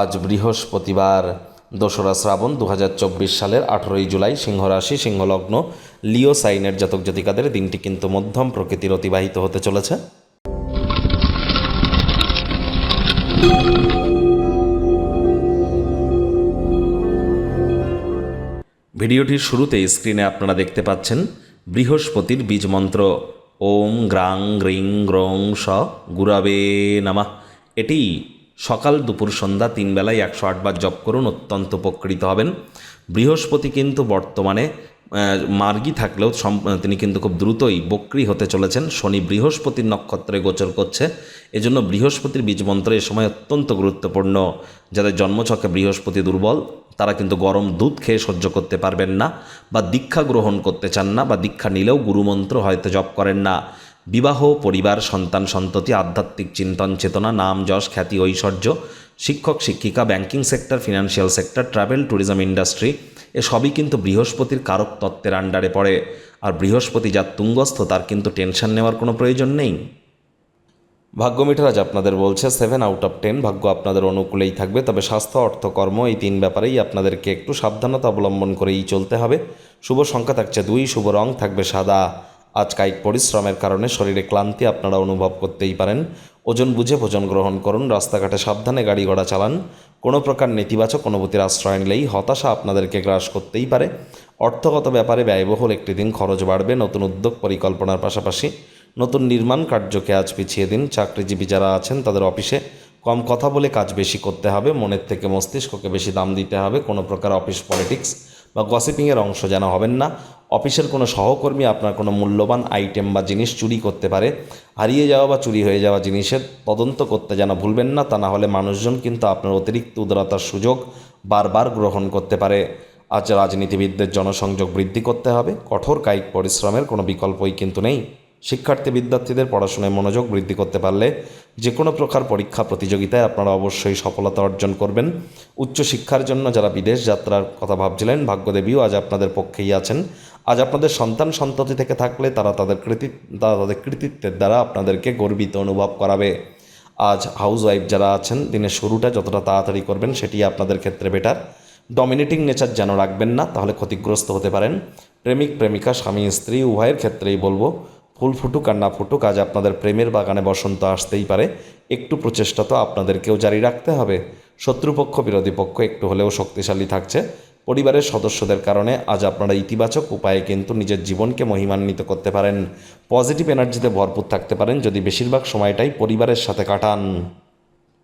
আজ বৃহস্পতিবার, দোসরা শ্রাবণ দু হাজার চব্বিশ সালের আঠেরোই জুলাই সিংহরাশি সিংহলগ্ন লিও সাইনের জাতক জাতিকাদের দিনটি কিন্তু মধ্যম প্রকৃতির অতিবাহিত হতে চলেছে। ভিডিওটির শুরুতেই স্ক্রিনে আপনারা দেখতে পাচ্ছেন বৃহস্পতির বীজ মন্ত্র। ওম গ্রাং, গ্রিং, গ্রং, স, গুরাবে, নামা। এটি সকাল দুপুর সন্ধ্যা তিন বেলায় একশো আটবার জপ করুন, অত্যন্ত উপকৃত হবেন। বৃহস্পতি কিন্তু বর্তমানে মার্গী থাকলেও তিনি কিন্তু খুব দ্রুতই বক্রি হতে চলেছেন। শনি বৃহস্পতির নক্ষত্রে গোচর করছে। এজন্য বৃহস্পতির বীজমন্ত্র এ সময় অত্যন্ত গুরুত্বপূর্ণ। যাদের জন্মছকে বৃহস্পতি দুর্বল, তারা কিন্তু গরম দুধ খেয়ে সহ্য করতে পারবেন না বা দীক্ষা গ্রহণ করতে চান না বা দীক্ষা নিলেও গুরুমন্ত্র হয়তো জপ করেন না। বিবাহ, পরিবার, সন্তান, সন্ততি, আধ্যাত্মিক চিন্তন, চেতনা, নাম, যশ, খ্যাতি, ঐশ্বর্য, শিক্ষক, শিক্ষিকা banking sector financial sector travel tourism industry এসবই কিন্তু বৃহস্পতির কারক তত্ত্বের আন্ডারে পড়ে। আর বৃহস্পতি যার তুঙ্গস্থ, তার কিন্তু টেনশন নেওয়ার কোনো প্রয়োজন নেই। ভাগ্য মিটার আজ আপনাদের বলছে সেভেন আউট অফ টেন ভাগ্য আপনাদের অনুকূলেই থাকবে, তবে স্বাস্থ্য, অর্থ, কর্ম, এই তিন ব্যাপারেই আপনাদেরকে একটু সাবধানতা অবলম্বন করেই চলতে হবে। শুভ সংখ্যা থাকছে দুই, শুভ রং থাকবে সাদা। আজ কায়িক পরিশ্রমের কারণে শরীরে ক্লান্তি আপনারা অনুভব করতেই পারেন। ওজন বুঝে ভোজন গ্রহণ করুন, রাস্তাঘাটে সাবধানে গাড়ি ঘোড়া চালান। কোনো প্রকার নেতিবাচক অনুভূতির আশ্রয় নিলেই হতাশা আপনাদেরকে গ্রাস করতেই পারে। অর্থগত ব্যাপারে ব্যয়বহুল একটি দিন খরচ বাড়বে, নতুন উদ্যোগ পরিকল্পনার পাশাপাশি নতুন নির্মাণ কার্যকে আজ পিছিয়ে দিন। চাকরিজীবী যারা আছেন তাদের অফিসে কম কথা বলে কাজ বেশি করতে হবে, মনের থেকে মস্তিষ্ককে বেশি দাম দিতে হবে। কোনো প্রকার অফিস পলিটিক্স বা গসিপিংয়ের অংশ যেন হবেন না। অফিসের কোনো সহকর্মী আপনার কোনো মূল্যবান আইটেম বা জিনিস চুরি করতে পারে, হারিয়ে যাওয়া বা চুরি হয়ে যাওয়া জিনিসের তদন্ত করতে যেন ভুলবেন না, তা না হলে মানুষজন কিন্তু আপনার অতিরিক্ত উদারতার সুযোগ বারবার গ্রহণ করতে পারে। আজ রাজনীতিবিদদের জনসংযোগ বৃদ্ধি করতে হবে, কঠোর কায়িক পরিশ্রমের কোনো বিকল্পই কিন্তু নেই। শিক্ষার্থী বিদ্যার্থীদের পড়াশোনায় মনোযোগ বৃদ্ধি করতে পারলে যে কোনো প্রকার পরীক্ষা প্রতিযোগিতায় আপনারা অবশ্যই সফলতা অর্জন করবেন। উচ্চশিক্ষার জন্য যারা বিদেশ যাত্রার কথা ভাবছিলেন, ভাগ্যদেবীও আজ আপনাদের পক্ষেই আছেন। আজ আপনাদের সন্তান সন্ততি থেকে থাকলে তারা তাদের কৃতিত্ব তারা তাদের কৃতিত্বের দ্বারা আপনাদেরকে গর্বিত অনুভব করাবে। আজ হাউস ওয়াইফ যারা আছেন, দিনের শুরুটা যতটা তাড়াতাড়ি করবেন সেটি আপনাদের ক্ষেত্রে বেটার ডমিনেটিং নেচার যেন রাখবেন না, তাহলে ক্ষতিগ্রস্ত হতে পারেন। প্রেমিক, প্রেমিকা, স্বামী, স্ত্রী, উভয়ের ক্ষেত্রেই বলব, ফুল ফুটুক আর না ফুটুক, আজ আপনাদের প্রেমের বাগানে বসন্ত আসতেই পারে। একটু প্রচেষ্টা তো আপনাদেরকেও জারি রাখতে হবে। শত্রুপক্ষ, বিরোধী পক্ষ একটু হলেও শক্তিশালী থাকছে। পরিবারের সদস্যদের কারণে আজ আপনারা ইতিবাচক উপায়ে কিন্তু নিজের জীবনকে মহিমান্বিত করতে পারেন। পজিটিভ এনার্জিতে ভরপুর থাকতে পারেন যদি বেশিরভাগ সময়টাই পরিবারের সাথে কাটান।